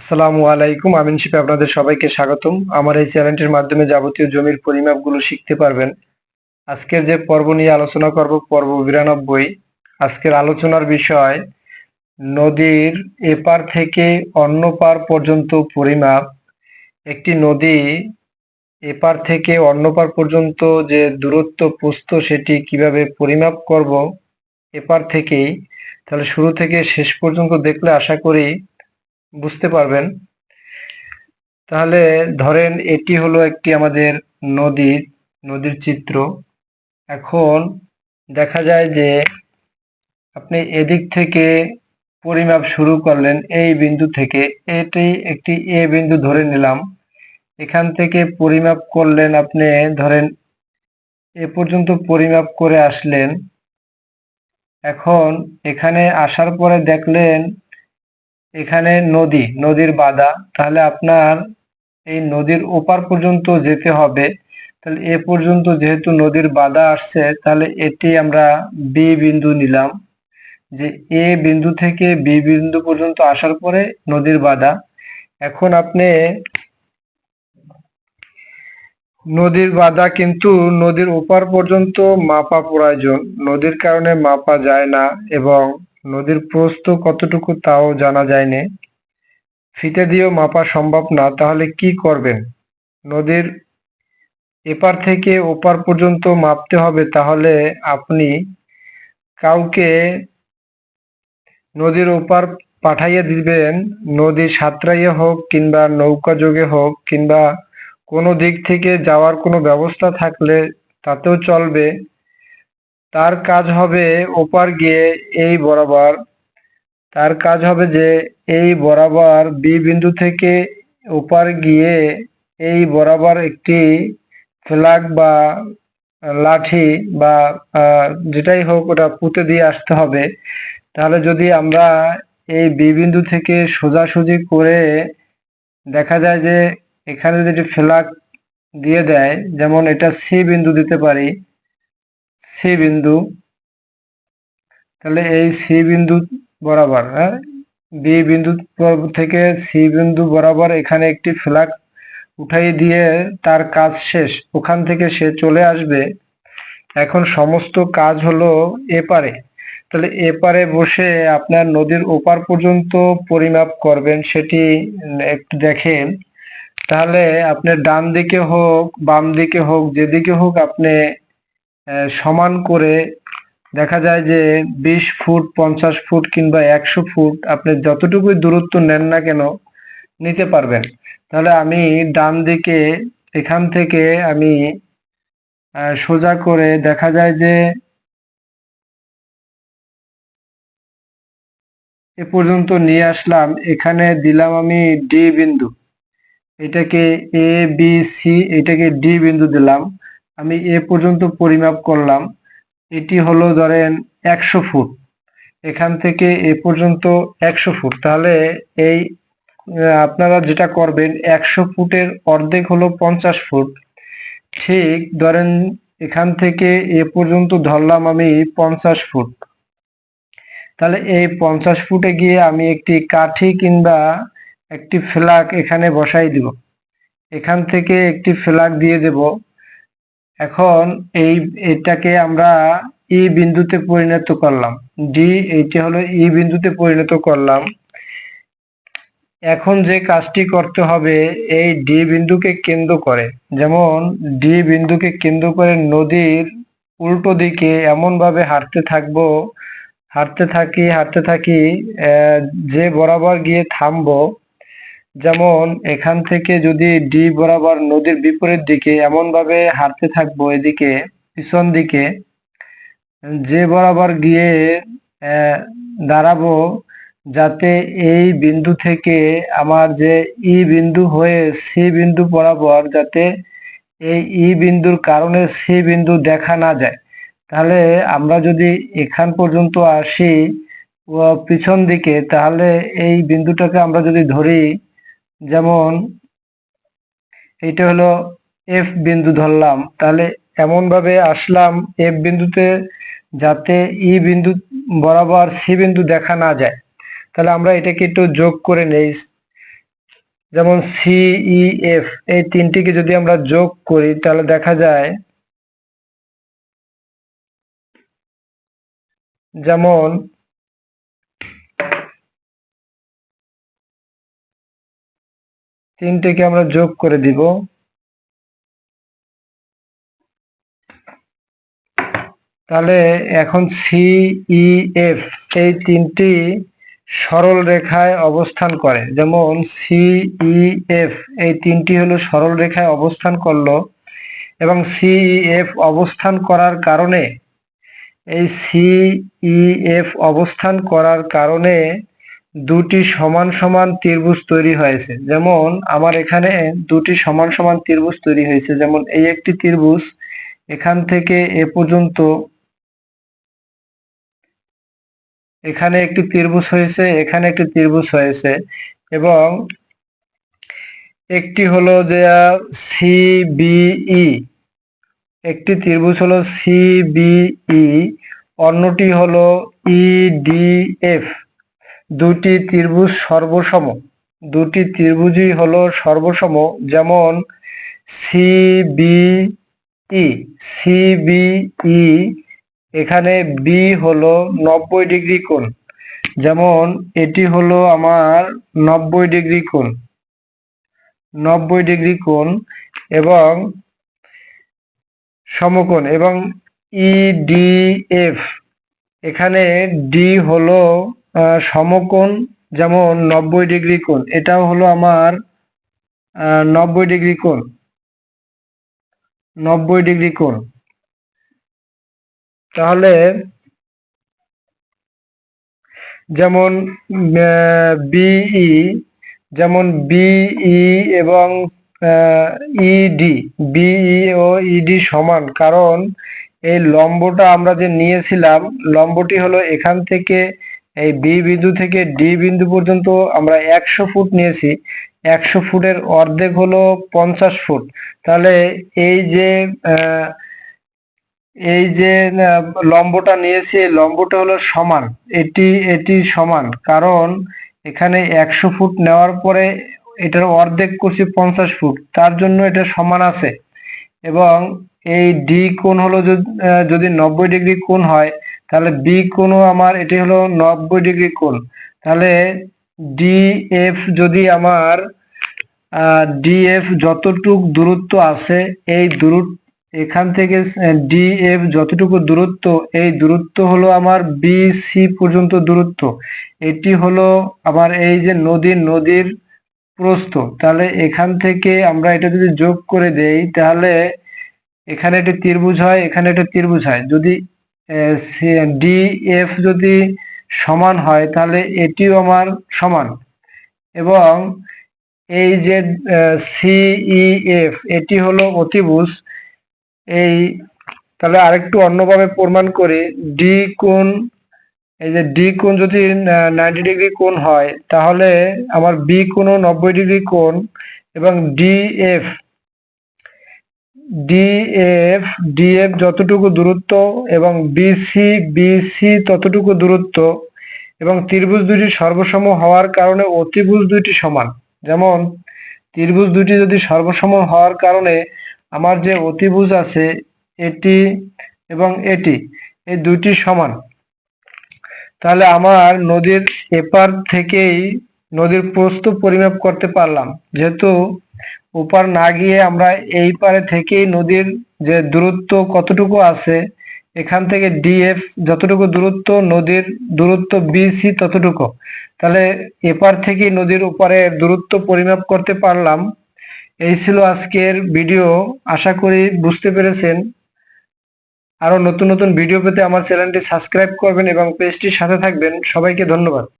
আসসালামু আলাইকুম আমিন শিপে আপনাদের সবাইকে স্বাগতম। আমার এই চ্যানেলটির মাধ্যমে যাবতীয় জমির পরিমাপগুলো শিখতে পারবেন। আজকের যে পর্ব নিয়ে আলোচনা করব, পর্ব বিরানব্বই। আজকের আলোচনার বিষয়, নদীর এপার থেকে অন্য পার পর্যন্ত পরিমাপ। একটি নদী এপার থেকে অন্য পার পর্যন্ত যে দূরত্ব প্রস্থ, সেটি কীভাবে পরিমাপ করব এপার থেকেই? তাহলে শুরু থেকে শেষ পর্যন্ত দেখলে আশা করি বুঝতে পারবেন। তাহলে ধরেন এটি হলো একটি আমাদের নদীর নদীর চিত্র। এখন দেখা যায় যে আপনি এদিক থেকে পরিমাপ শুরু করলেন এই বিন্দু থেকে। এটি একটি এ বিন্দু ধরে নিলাম। এখান থেকে পরিমাপ করলেন আপনি ধরেন এ পর্যন্ত পরিমাপ করে আসলেন। এখন এখানে আসার পরে দেখলেন এখানে নদী, নদীর বাধা, তাহলে আপনার এই নদীর ওপার পর্যন্ত যেতে হবে। তাহলে এ পর্যন্ত যেহেতু নদীর বাধা আসছে, তাহলে এটি আমরা বি বিন্দু নিলাম। যে এ বিন্দু থেকে বি বিন্দু পর্যন্ত আসার পরে নদীর বাধা। এখন আপনি নদীর বাধা কিন্তু নদীর ওপার পর্যন্ত মাপা প্রয়োজন। নদীর কারণে মাপা যায় না এবং নদীর প্রস্থ কতটুকু তাও জানা যায়নি। ফিতে দিয়েও মাপা সম্ভব না, তাহলে কি করবেন? নদীর এপার থেকে ওপার পর্যন্ত মাপতে হবে, তাহলে আপনি কাউকে নদীর ওপার পাঠাইয়ে দিবেন। নদী সাঁতরাইয়ে হোক কিংবা নৌকা যোগে হোক কিংবা কোনো দিক থেকে যাওয়ার কোনো ব্যবস্থা থাকলে তাতেও চলবে। তার কাজ হবে ওপার গিয়ে এই বরাবর। তার কাজ হবে যে এই বরাবর বি বিন্দু থেকে ওপার গিয়ে এই বরাবর একটি ফ্ল্যাগ বা লাঠি বা যেটাই হোক ওটা পুঁতে দিয়ে আসতে হবে। তাহলে যদি আমরা এই বি বিন্দু থেকে সোজাসুজি করে দেখা যায় যে এখানে যদি ফ্ল্যাগ দিয়ে দেয়, যেমন এটা সি বিন্দু দিতে পারি সি বিন্দু। তাহলে এই সি বিন্দু বরাবর হ্যাঁ? বি বিন্দু থেকে সি বিন্দু বরাবর এখানে একটি ফ্ল্যাগ উঠাই দিয়ে তার কাজ শেষ। ওখান থেকে সে চলে আসবে। এখন সমস্ত কাজ হলো এপারে। তাহলে এপারে বসে আপনার নদীর ওপার পর্যন্ত পরিমাপ করবেন, সেটি একটু দেখেন। তাহলে আপনার ডান দিকে হোক, বাম দিকে হোক, যেদিকে হোক আপনি সমান করে দেখা যায় যে বিশ ফুট, পঞ্চাশ ফুট কিংবা একশো ফুট আপনি যতটুকুই দূরত্ব নেন না কেন নিতে পারবেন। তাহলে আমি ডান দিকে এখান থেকে আমি সোজা করে দেখা যায় যে এ পর্যন্ত নিয়ে আসলাম। এখানে দিলাম আমি ডি বিন্দু। এটাকে এ, বি, সি, এটাকে ডি বিন্দু দিলাম। আমি এ পর্যন্ত পরিমাপ করলাম। এটি হলো ধরেন একশো ফুট। এখান থেকে এ পর্যন্ত একশো ফুট। তাহলে এই আপনারা যেটা করবেন, একশো ফুটের অর্ধেক হলো পঞ্চাশ ফুট। ঠিক ধরেন এখান থেকে এ পর্যন্ত ধরলাম আমি পঞ্চাশ ফুট। তাহলে এই পঞ্চাশ ফুটে গিয়ে আমি একটি কাঠি কিংবা একটি ফ্ল্যাগ এখানে বসাই দিব। এখান থেকে একটি ফ্ল্যাগ দিয়ে দেব। এখন এই, এটাকে আমরা ই বিন্দুতে পরিণত করলাম। ডি এইটি হলো ই বিন্দুতে পরিণত করলাম। এখন যে কাজটি করতে হবে, এই ডি বিন্দুকে কেন্দ্র করে। যেমন ডি বিন্দুকে কেন্দ্র করে নদীর উল্টো দিকে এমন ভাবে হাঁটতে থাকব, হাঁটতে থাকি হাঁটতে থাকি যে বরাবর গিয়ে থামবো যেমন এখান থেকে যদি ডি বরাবর নদীর বিপরীত দিকে এমন ভাবে হাঁটতে থাকব এদিকে, পিছন দিকে যে বরাবর গিয়ে দাঁড়াবো যাতে এই বিন্দু থেকে আমার যে ই বিন্দু হয়ে সি বিন্দু বরাবর যাতে এই ই বিন্দুর কারণে সি বিন্দু দেখা না যায়। তাহলে আমরা যদি এখান পর্যন্ত আসি পিছন দিকে, তাহলে এই বিন্দুটাকে আমরা যদি ধরি যেমন এটা হলো এফ বিন্দু ধরলাম, তাহলে এমন ভাবে আসলাম এফ বিন্দুতে যাতে ই বিন্দু বরাবর সি বিন্দু দেখা না যায়। তাহলে আমরা এটাকে একটু যোগ করে নেই। যেমন সিইএফ এই তিনটিকে যদি আমরা যোগ করি, তাহলে দেখা যায় যেমন তিনটিকে আমরা যোগ করে দিব। তাহলে এখন সিইএফ এই তিনটি সরল রেখায় অবস্থান করে। যেমন সিইএফ এই তিনটি হলো সরল রেখায় অবস্থান করল এবং সিইএফ অবস্থান করার কারণে, এই সিইএফ অবস্থান করার কারণে দুটি সমান সমান ত্রিভুজ তৈরি হয়েছে। যেমন আমার এখানে দুটি সমান সমান ত্রিভুজ তৈরি হয়েছে। যেমন এই একটি ত্রিভুজ এখান থেকে এ পর্যন্ত এখানে একটি ত্রিভুজ হয়েছে, এখানে একটি ত্রিভুজ হয়েছে এবং একটি হলো যে সিবিই একটি ত্রিভুজ হলো সিবিই অন্যটি হলো ইডিএফ দুটি ত্রিভুজ সর্বসম। দুটি ত্রিভুজই হলো সর্বসম, যেমন সিবিই সিবিই এখানে বি হলো নব্বই ডিগ্রি কোণ। যেমন এটি হলো আমার নব্বই ডিগ্রি কোণ। নব্বই ডিগ্রি কোণ এবং সমকোণ এবং ইডিএফ এখানে ডি হলো সমকোণ, যেমন নব্বই ডিগ্রি কোণ, এটাও হলো আমার নব্বই ডিগ্রি কোণ। নব্বই ডিগ্রি কোণ। তাহলে যেমন বিই যেমন বিই এবং ইডি বিই ও ইডি সমান, কারণ এই লম্বটা আমরা যে নিয়েছিলাম, লম্বটি হলো এখান থেকে এই বি বিন্দু থেকে ডি বিন্দু পর্যন্ত আমরা একশো ফুট নিয়েছি। একশো ফুটের অর্ধেক হলো পঞ্চাশ ফুট। তাহলে এই যে এই যে লম্বটা নিয়েছি, এই লম্বটা হলো সমান। এটি এটি সমান। কারণ এখানে একশো ফুট নেওয়ার পরে এটার অর্ধেক করছি পঞ্চাশ ফুট। তার জন্য এটা সমান আছে। এবং এই ডি কোণ হলো যদি নব্বই ডিগ্রি কোণ হয় তাহলে বি কোণও আমার, এটি হলো নব্বই ডিগ্রি কোণ। তাহলে ডি এফ যদি আমার ডিএফ যতটুক দূরত্ব আছে, এই দূরত্ব এখান থেকে ডি এফ যতটুকু দূরত্ব, এই দূরত্ব হলো আমার বি সি পর্যন্ত দূরত্ব। এটি হলো আমার এই যে নদীর নদীর প্রস্থ। তাহলে এখান থেকে আমরা এটা যদি যোগ করে দেই, তাহলে এখানে একটি ত্রিভুজ হয়, এখানে একটা ত্রিভুজ হয়। যদি ডি এফ যদি সমান হয়, তাহলে এটিও আমার সমান। এবং এই যে সিইএফ এটি হলো অতিভুজ। এই, তাহলে আরেকটু অন্যভাবে প্রমাণ করি। ডি কোণ, এই যে ডি কোণ যদি নাইনটি ডিগ্রি কোণ হয়, তাহলে আমার বি কোণও নব্বই ডিগ্রি কোণ এবং ডিএফ ডিএফ ডিএফ যতটুকু দূরত্ব এবং বিসি বিসি ততটুকু দূরত্ব এবং ত্রিভুজ দুটি সর্বসম হওয়ার কারণে অতিভুজ দুইটি সমান। যেমন, ত্রিভুজ দুটি যদি সর্বসম হওয়ার কারণে আমার যে অতিভুজ আছে, এটি এবং এটি, এই দুটি সমান। তাহলে আমার নদীর এপার থেকেই নদীর প্রস্থ পরিমাপ করতে পারলাম। যেহেতু ওপার না গিয়ে আমরা এই পারে থেকেই নদীর যে দূরত্ব কতটুকু আছে, এখান থেকে ডিএফ যতটুকু দূরত্ব, নদীর দূরত্ব বিসি ততটুকু। তাহলে এপার থেকে নদীর ওপারে দূরত্ব পরিমাপ করতে পারলাম। এই ছিল আজকের ভিডিও। আশা করি বুঝতে পেরেছেন। আরও নতুন নতুন ভিডিও পেতে আমার চ্যানেলটি সাবস্ক্রাইব করবেন এবং পেজটির সাথে থাকবেন। সবাইকে ধন্যবাদ।